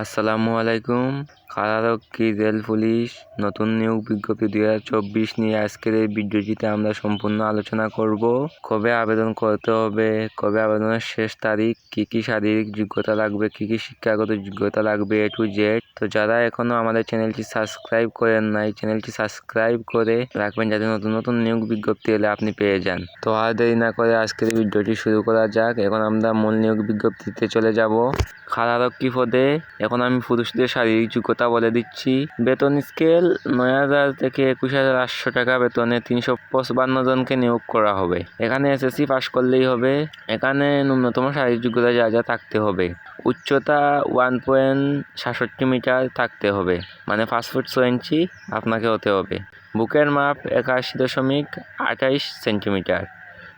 আসসালামু আলাইকুম। কারারক্ষী rail police, নতুন নিয়োগ বিজ্ঞপ্তি দুই হাজার চব্বিশ নিয়ে আজকের এই ভিডিওটিতে আমরা সম্পূর্ণ আলোচনা করব। কবে আবেদন করতে হবে, কবে আবেদনের শেষ তারিখ, কী কী শারীরিক যোগ্যতা লাগবে, কী কী শিক্ষাগত যোগ্যতা লাগবে এ টু জেড। তো যারা এখনও আমাদের চ্যানেলটি সাবস্ক্রাইব করেন নাই, চ্যানেলটি সাবস্ক্রাইব করে রাখবেন যাতে নতুন নতুন নিয়োগ বিজ্ঞপ্তি এলে আপনি পেয়ে যান। তো আর দেরি না করে আজকের ভিডিওটি শুরু করা যাক। এখন আমরা মূল নিয়োগ বিজ্ঞপ্তিতে চলে যাব। খালারক্ষী পদে এখন আমি পুরুষদের শারীরিক যোগ্যতা বলে দিচ্ছি। বেতন স্কেল নয় হাজার থেকে একুশ হাজার আটশো টাকা বেতনে তিনশো পঁচপান্ন জনকে নিয়োগ করা হবে। এখানে এসএসসি পাশ করলেই হবে। এখানে ন্যূনতম শারীরিক যোগ্যতা যা যা থাকতে হবে। উচ্চতা ওয়ান পয়েন্ট সাতষট্টি মিটার থাকতে হবে। মানে পাঁচ ফুট ছ ইঞ্চি আপনাকে হতে হবে। বুকের মাপ একাশি দশমিক আঠাইশ সেন্টিমিটার।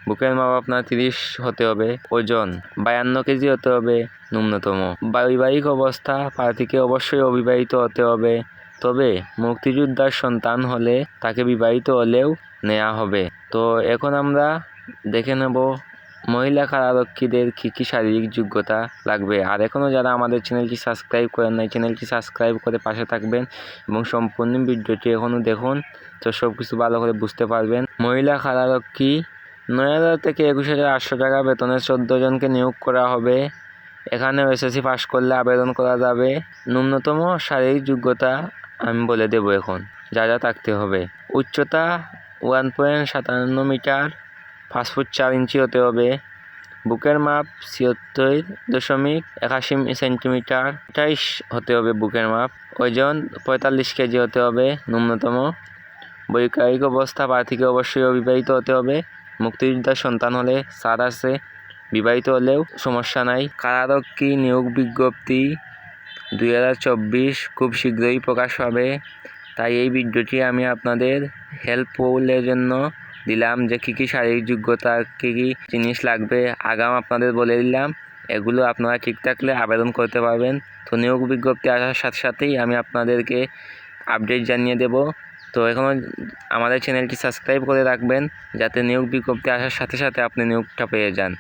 বুকের মাপ আপনার তিরিশ হতে হবে, ওজন বায়ান্ন কেজি হতে হবে, ন্যূনতম। বৈবাহিক অবস্থা প্রার্থীকে অবশ্যই অবিবাহিত হতে হবে, তবে মুক্তিযোদ্ধার সন্তান হলে তাকে বিবাহিত হলেও নেওয়া হবে। তো এখন আমরা দেখে নেব মহিলা কারারক্ষীদের কী কী শারীরিক যোগ্যতা লাগবে। আর এখনও যারা আমাদের চ্যানেলটি সাবস্ক্রাইব করেন নাই, চ্যানেলটি সাবস্ক্রাইব করে পাশে থাকবেন এবং সম্পূর্ণ ভিডিওটি এখনও দেখুন, তো সব কিছু ভালো করে বুঝতে পারবেন। মহিলা কারারক্ষী নয় হাজার থেকে একুশ হাজার আটশো টাকা বেতনে চোদ্দ জনকে নিয়োগ করা হবে? এখানেও এসএসসি পাস করলে আবেদন করা যাবে। ন্যূনতম শারীরিক যোগ্যতা আমি বলে দেবো এখন। যা যা থাকতে হবে। উচ্চতা ওয়ান পয়েন্ট সাতান্ন মিটার, পাঁচ ফুট চার ইঞ্চি হতে হবে। বুকের মাপ ছিয়াত্তর দশমিক একাশি সেন্টিমিটার, আঠাইশ হতে হবে বুকের মাপ। ওজন পঁয়তাল্লিশ কেজি হতে হবে। ন্যূনতম বৈকারিক অবস্থা প্রার্থীকে অবশ্যই অবিবাহিত হতে হবে। মুক্তিযোদ্ধার সন্তান হলে সার আছে, বিবাহিত হলেও সমস্যা নাই। কারারক্ষী নিয়োগ বিজ্ঞপ্তি দুই হাজার চব্বিশ খুব শীঘ্রই প্রকাশ হবে। তাই এই ভিডিওটি আমি আপনাদের হেল্পফুলের জন্য দিলাম যে কী কী শারীরিক যোগ্যতা, কী কী জিনিস লাগবে। আগাম আপনাদের বলে দিলাম। এগুলো আপনারা ঠিক থাকলে আবেদন করতে পারবেন। তো নিয়োগ বিজ্ঞপ্তি আসার সাথে সাথেই আমি আপনাদেরকে আপডেট জানিয়ে দেব। তো এখনও আমাদের চ্যানেলটি সাবস্ক্রাইব করে রাখবেন যাতে নিয়োগ বিজ্ঞপ্তি আসার সাথে সাথে আপনি নিয়োগটা পেয়ে যান।